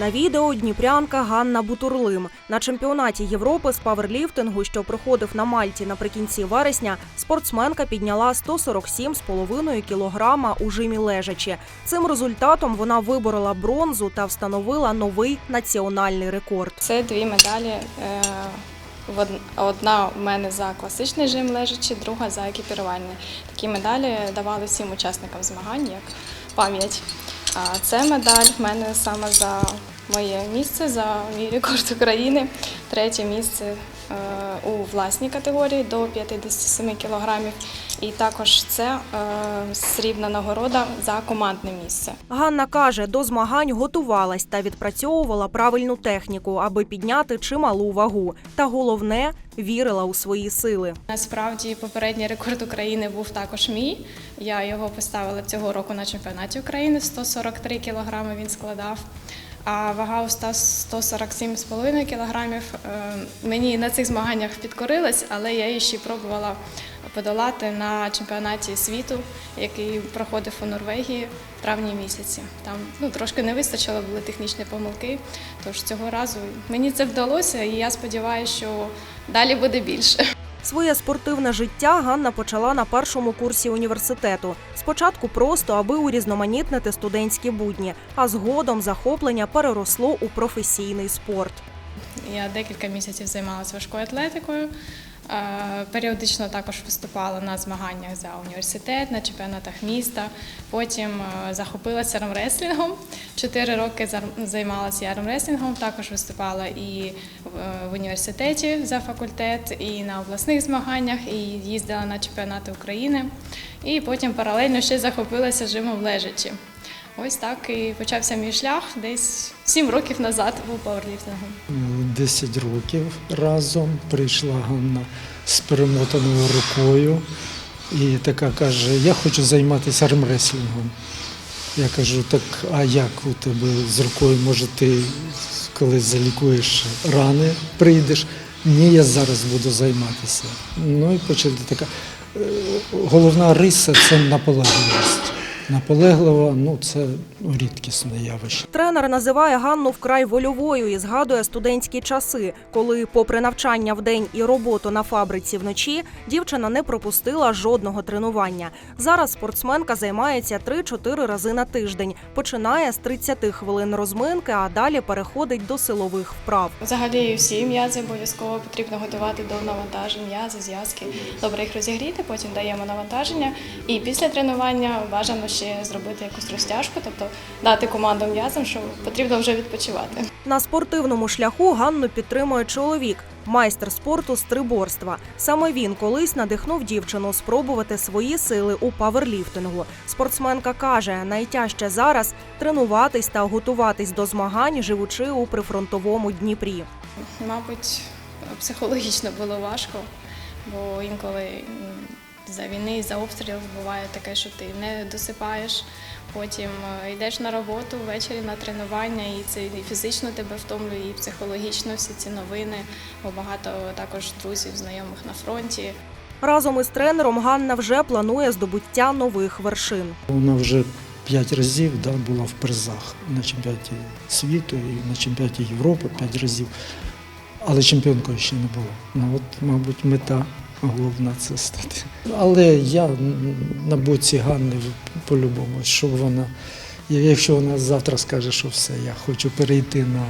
На відео дніпрянка Ганна Бутурлим на чемпіонаті Європи з паверліфтингу, що проходив на Мальті наприкінці вересня, спортсменка підняла 147,5 кілограма у жимі лежачі. Цим результатом вона виборола бронзу та встановила новий національний рекорд. Це дві медалі. е, Одна в мене за класичний жим лежачи, друга за екіпірувальний. Такі медалі давали всім учасникам змагань як пам'ять. А це медаль в мене саме за моє місце, за мій рекорд України. Третє місце е, у власній категорії до 57 кілограмів. І також це е, срібна нагорода за командне місце. Ганна каже, до змагань готувалась та відпрацьовувала правильну техніку, аби підняти чималу вагу. Та головне вірила у свої сили. Насправді попередній рекорд України був також мій. Я його поставила цього року на чемпіонаті України. 143 кілограми він складав. А вага у 147,5 кілограмів. Е, Мені на цих змаганнях підкорилась, але я її ще пробувала подолати на чемпіонаті світу, який проходив у Норвегії в травні місяці. Там ну, трошки не вистачило, були технічні помилки. Тож цього разу мені це вдалося, і я сподіваюся, що далі буде більше. Своє спортивне життя Ганна почала на першому курсі університету. Спочатку просто аби урізноманітнити студентські будні, а згодом захоплення переросло у професійний спорт. Я декілька місяців займалася важкою атлетикою. Е, Періодично також виступала на змаганнях за університет, на чемпіонатах міста. Потім е, захопилася армреслінгом. Чотири роки займалася армреслінгом, також виступала і в- в університеті за факультет, і на обласних змаганнях, і їздила на чемпіонати України. І потім паралельно ще захопилася жимом лежачі. Ось так і почався мій шлях десь сім років назад у пауерліфтингу. 10 років разом прийшла Ганна з перемотаною рукою і така каже: Я хочу займатися армреслінгом. Я кажу, так а як у тебе з рукою, може ти коли залікуєш рани, прийдеш? Ні, я зараз буду займатися. Ну і почала така. е, Головна риса це наполегливість. Наполеглива, ну це рідкісне явище. Тренер називає Ганну вкрай вольовою і згадує студентські часи, коли, попри навчання вдень і роботу на фабриці вночі, дівчина не пропустила жодного тренування. Зараз спортсменка займається 3-4 рази на тиждень. Починає з 30 хвилин розминки, а далі переходить до силових вправ. Взагалі всі м'язи обов'язково потрібно готувати до навантажень, м'язи, зв'язки. Добре їх розігріти, потім даємо навантаження. І після тренування бажано ще зробити якусь розтяжку, тобто дати команду м'язам, що потрібно вже відпочивати. На спортивному шляху Ганну підтримує чоловік, майстер спорту з триборства. Саме він колись надихнув дівчину спробувати свої сили у паверліфтингу. Спортсменка каже, найтяжче зараз тренуватись та готуватись до змагань, живучи у прифронтовому Дніпрі. Мабуть, психологічно було важко, бо інколи за війни, за обстрілів буває таке, що ти не досипаєш. Потім е, йдеш на роботу ввечері на тренування, і це і фізично тебе втомлює, і психологічно всі ці новини, бо багато також друзів, знайомих на фронті. Разом із тренером Ганна вже планує здобуття нових вершин. Вона вже п'ять разів да, була в призах на чемпіонаті світу і на чемпіонаті Європи п'ять разів. Але чемпіонкою ще не було. Ну от, мабуть, мета головна це стати. Але я на боці Ганни по-любому, щоб вона, якщо вона завтра скаже, що все, я хочу перейти на,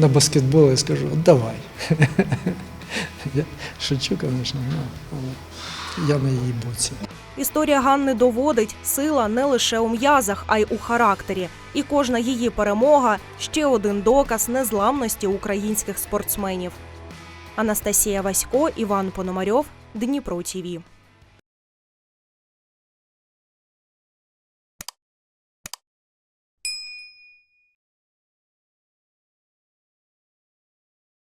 на баскетбол, я скажу, давай. Я шучу, звісно, ну, але я на її боці. Історія Ганни доводить, сила не лише у м'язах, а й у характері. І кожна її перемога ще один доказ незламності українських спортсменів. Анастасія Васько, Іван Пономарьов, Дніпро ТІВІ.